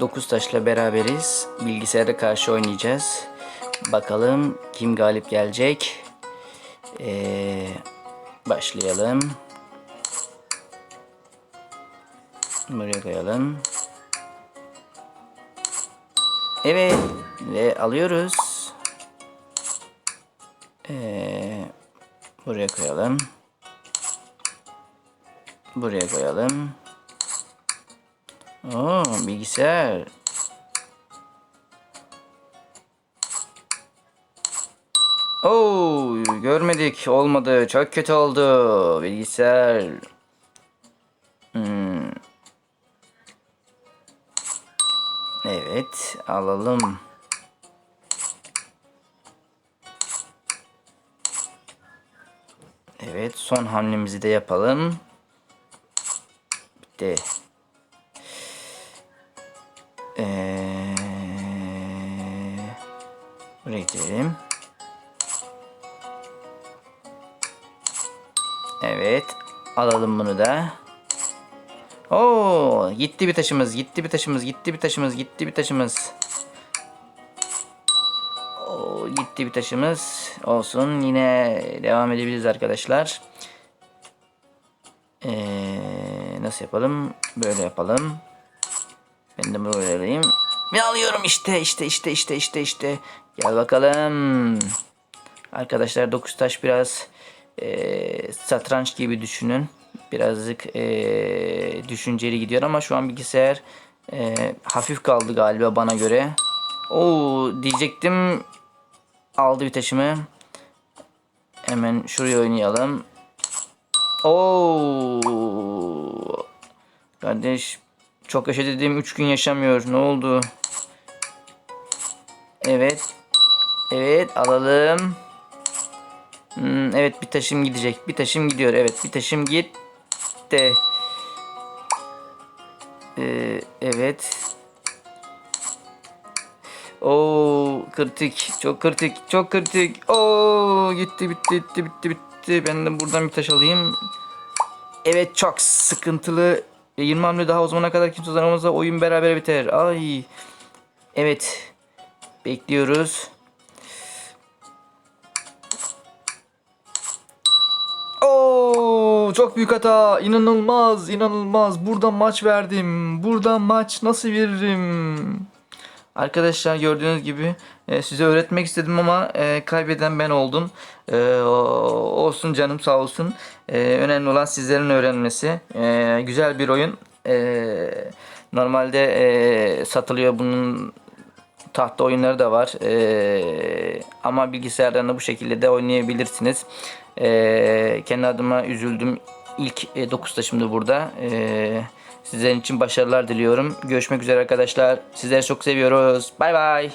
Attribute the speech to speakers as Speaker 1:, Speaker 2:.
Speaker 1: 9 taşla beraberiz. Bilgisayara karşı oynayacağız. Bakalım kim galip gelecek. Ee, başlayalım. Buraya koyalım. Evet ve alıyoruz. Ee, buraya koyalım. Buraya koyalım. Oo, bilgisayar. Oo, görmedik. Olmadı. Çok kötü oldu. Bilgisayar. Hmm. Evet, alalım. Evet, son hamlemizi de yapalım. Bitti. Gidelim. Evet. Alalım bunu da. Oo, gitti bir taşımız, gitti bir taşımız, gitti bir taşımız, gitti bir taşımız. Oo, gitti bir taşımız. Olsun. Yine devam edebiliriz arkadaşlar. Ee, nasıl yapalım? Böyle yapalım. Ben de böyle alayım. Ve alıyorum işte işte işte işte işte işte. Gel bakalım. Arkadaşlar 9 taş biraz e, satranç gibi düşünün. Birazcık e, düşünceli gidiyor ama şu an bilgisayar e, hafif kaldı galiba bana göre. Oo diyecektim. Aldı bir taşımı. Hemen şuraya oynayalım. Oo. Kardeş çok yaşa dediğim 3 gün yaşamıyor. Ne oldu? Evet. Evet alalım. Hmm, evet bir taşım gidecek. Bir taşım gidiyor. Evet bir taşım gitti. Ee, evet. Oo kritik. Çok kritik. Çok kritik. Oo gitti bitti bitti bitti bitti. Ben de buradan bir taş alayım. Evet çok sıkıntılı. 20 hamle daha o zamana kadar kimse uzanamazsa oyun beraber biter. Ay. Evet. Bekliyoruz. Oo, çok büyük hata. İnanılmaz, inanılmaz. Buradan maç verdim. Buradan maç nasıl veririm? Arkadaşlar gördüğünüz gibi e, size öğretmek istedim ama e, kaybeden ben oldum. E, olsun canım sağ olsun. E, önemli olan sizlerin öğrenmesi. E, güzel bir oyun. E, normalde e, satılıyor bunun tahta oyunları da var. Ee, ama bilgisayardan da bu şekilde de oynayabilirsiniz. Ee, kendi adıma üzüldüm. İlk 9 taşımdı burada. Ee, sizlerin için başarılar diliyorum. Görüşmek üzere arkadaşlar. Sizleri çok seviyoruz. Bay bay.